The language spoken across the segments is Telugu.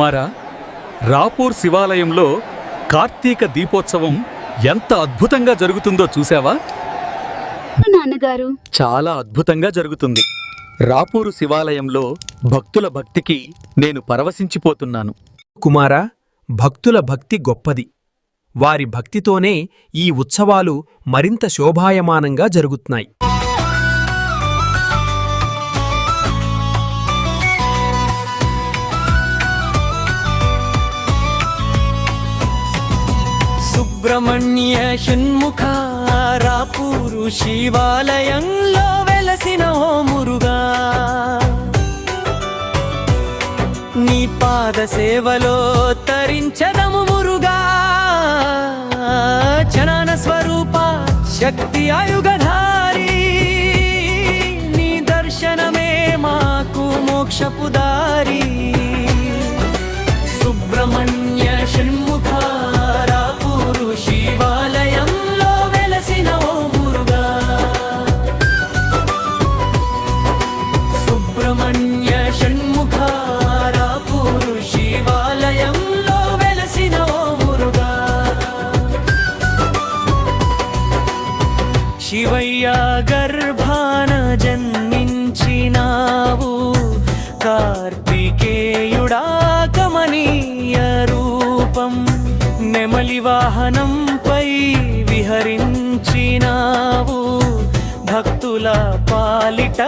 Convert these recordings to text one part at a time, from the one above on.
కుమారా రాపూర్ శివాలయంలో కార్తీక దీపోత్సవం ఎంత అద్భుతంగా జరుగుతుందో చూసావా నాన్నగారు. చాలా అద్భుతంగా జరుగుతుంది. రాపూరు శివాలయంలో భక్తుల భక్తికి నేను పరవశించిపోతున్నాను. కుమారా భక్తుల భక్తి గొప్పది. వారి భక్తితోనే ఈ ఉత్సవాలు మరింత శోభాయమానంగా జరుగుతున్నాయి. సుబ్రహ్మణ్య షణ్ముఖ రాపూరు శివాలయంలో వెలసిన ఓ మురుగా. నీ పాద సేవలో తరించదము మురుగా. చనన స్వరూప శక్తి ఆయుగధారి. నీ దర్శనమే మాకు మోక్షపుదా. సుబ్రహ్మణ్య శివాలయంలో వెలసిన ఓ శివయ్య గర్భాన జన్మించినావు కార్తికేయుడా కమనీయ రూపం నెమలి వాహనంపై విహరించినావు భక్తుల పాలిట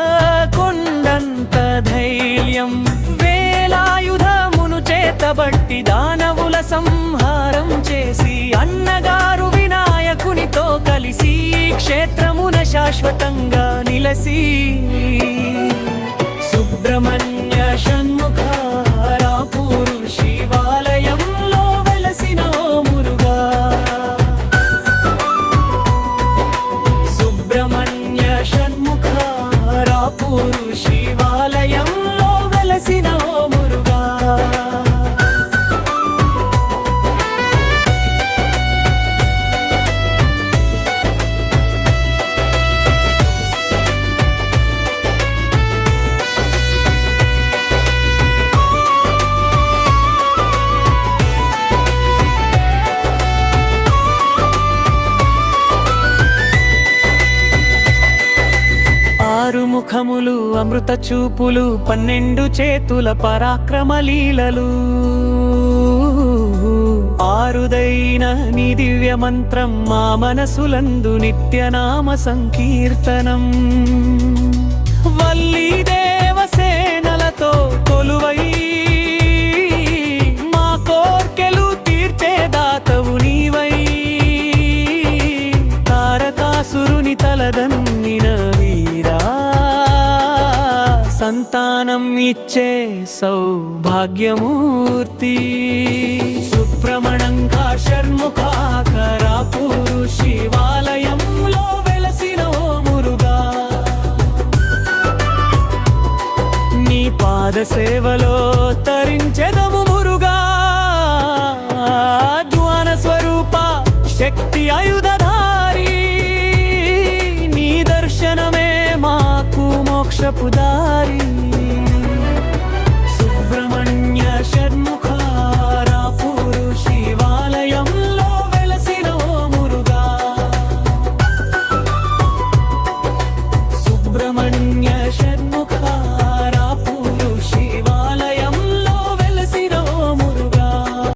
ధైర్యం వేలాయుధమును చేతబట్టి దానవుల సంహారం చేసి అన్నగారు వినాయకునితో కలిసి క్షేత్రమున శాశ్వతంగా నిలసి సుబ్రహ్మణ్య ముఖములు అమృత చూపులు పన్నెండు చేతుల పరాక్రమ లీలలు. ఆరుదైన నీ దివ్య మంత్రం మా మనసులందు నిత్యనామ సంకీర్తనం. వల్లీ దేవసేనలతో కొలువై మా కోర్కెలు తీర్చే దాతవు నీవై. తారకాసురుని తలదన్నిన సంతానం ఇచ్చే సౌభాగ్యమూర్తి. సుబ్రమణంగా షణ్ముఖాకరాపూరు శివాలయంలో వెలసిన మురుగా. నీ పాద సేవలో తరించెదము మురుగా. జ్వాన స్వరూప శక్తి ఆయుధ మోక్షపు దారి. సుబ్రహ్మణ్య షణ్ముఖారాపూరు శివాలయంలో